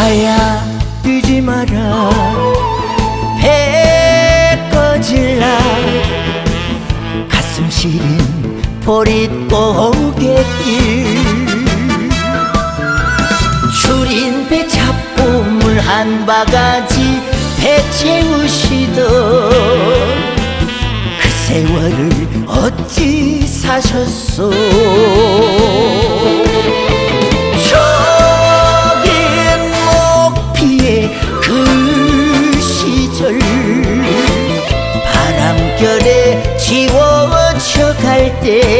아야 뛰지 마라. 배 꺼질라. 가슴 시린 보릿고개길. 줄인 배 잡고 물 한 바가지 배 채우시던 그 세월을 어찌 사셨소 yeah.